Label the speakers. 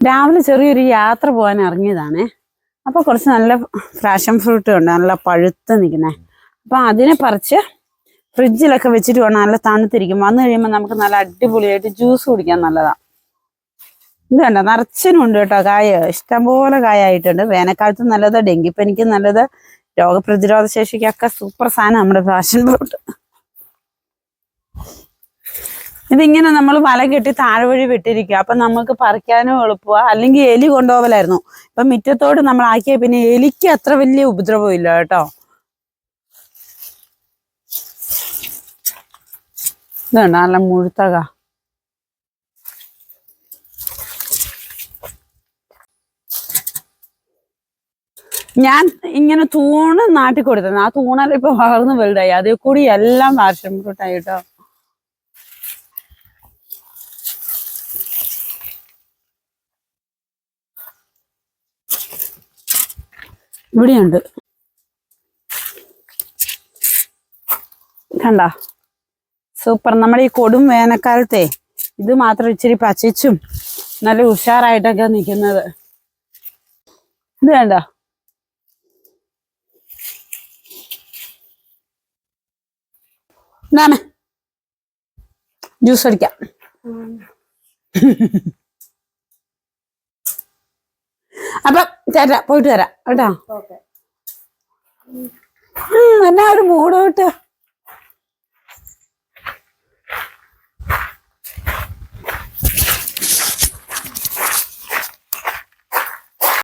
Speaker 1: രാവിലെ ചെറിയൊരു യാത്ര പോകാൻ ഇറങ്ങിയതാണേ. അപ്പോൾ കുറച്ച് നല്ല ഫ്രാഷൻ ഫ്രൂട്ട് ഉണ്ട് നല്ല പഴുത്ത് നിൽക്കുന്നത് അപ്പോൾ അതിനെ പറിച്ച് ഫ്രിഡ്ജിലൊക്കെ വെച്ചിട്ട് വേണം നല്ല തണുത്തിരിക്കും വന്നു കഴിയുമ്പോൾ നമുക്ക് നല്ല അടിപൊളിയായിട്ട് ജ്യൂസ് കുടിക്കാൻ നല്ലതാണ് ഇത് കണ്ടോ? നിറച്ചിനുണ്ട് കേട്ടോ കായ. ഇഷ്ടംപോലെ കായായിട്ടുണ്ട് വേനൽക്കാലത്ത് നല്ലത് ഡെങ്കിപ്പനിക്ക് നല്ലത്. രോഗപ്രതിരോധ ശേഷിക്കൊക്കെ സൂപ്പർ സാധനം നമ്മുടെ ഫാഷൻ ഫ്രൂട്ട്. ഇതിങ്ങനെ നമ്മൾ വല കെട്ടി താഴെ വഴി വിട്ടിരിക്കുക. അപ്പൊ നമുക്ക് പറിക്കാനും എളുപ്പമാണ് അല്ലെങ്കിൽ എലി കൊണ്ടുപോകലായിരുന്നു. ഇപ്പൊ മുറ്റത്തോട് നമ്മൾ ആക്കിയ പിന്നെ എലിക്ക് അത്ര വലിയ ഉപദ്രവം ഇല്ല കേട്ടോ. ഇതുണ്ട് നല്ല മുഴുത്തക. ഞാൻ ഇങ്ങനെ തൂണ് നാട്ടിൽ കൊടുത്തത് ആ തൂണല്ല ഇപ്പൊ വളർന്ന് വലുതായി. അതിൽ കൂടി എല്ലാം വാർഷം ഫ്രൂട്ടായി കേട്ടോ. ഇവിടെയുണ്ട്. കണ്ട? സൂപ്പർ. നമ്മൾ ഈ കൊടും വേനൽക്കാലത്തെ ഇത് മാത്രം ഇച്ചിരി പച്ചച്ചും നല്ല ഉഷാറായിട്ടൊക്കെ നിൽക്കുന്നത്. ഇത് വേണ്ട ജ്യൂസ് അടിക്കാം. അപ്പൊ ചേട്ടാ പോയിട്ട് വരാം കേട്ടോ. എന്നാ ഒരു മൂട് വിട്ട്